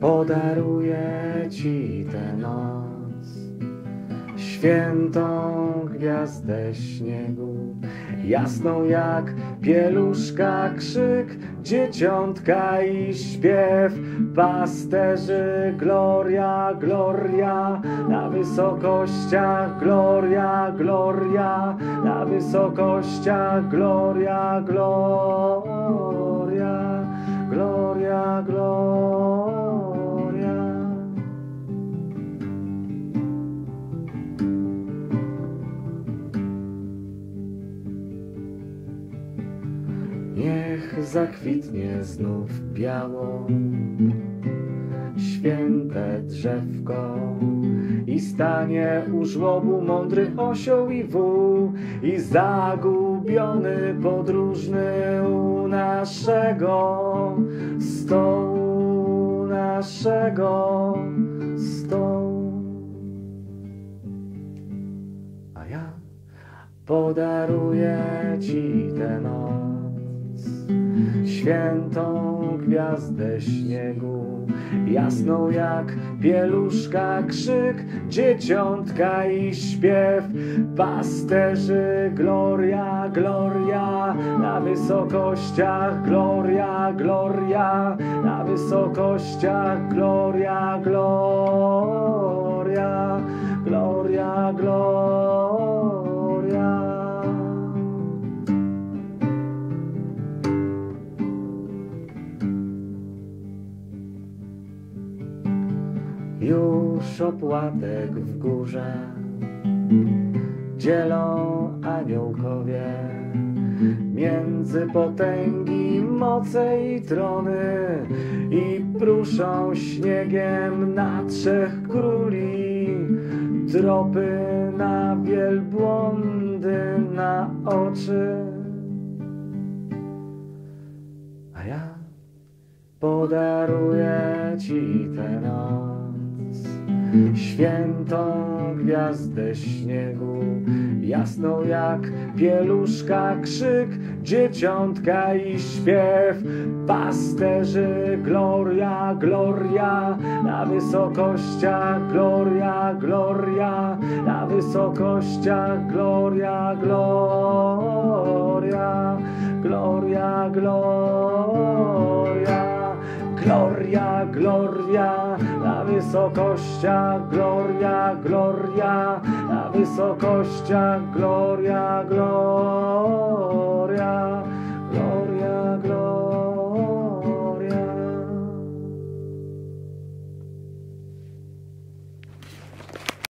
Podaruję Ci tę noc, świętą gwiazdę śniegu, jasną jak pieluszka krzyk, dzieciątka i śpiew, pasterzy, gloria, gloria, na wysokościach, gloria, gloria, na wysokościach, gloria, gloria, Niech zakwitnie znów biało święte drzewko i stanie u żłobu mądry osioł i wół i zagubiony podróżny u naszego stołu, naszego stołu. A ja podaruję Ci tę noc świętą gwiazdę śniegu, jasną jak pieluszka krzyk, dzieciątka i śpiew, pasterzy, gloria, gloria, na wysokościach, gloria, gloria, na wysokościach, gloria, gloria, gloria, gloria. Już opłatek w górze dzielą aniołkowie między potęgi, moce i trony i pruszą śniegiem na trzech króli tropy na wielbłądy na oczy. A ja podaruję Ci tę noc, świętą gwiazdę śniegu, jasną jak pieluszka krzyk, dzieciątka i śpiew, pasterzy, gloria, gloria, na wysokościach, gloria, gloria, na wysokościach, gloria, gloria, gloria, gloria. Gloria, gloria, na wysokościach, gloria, gloria, na wysokościach, gloria, gloria, gloria, gloria.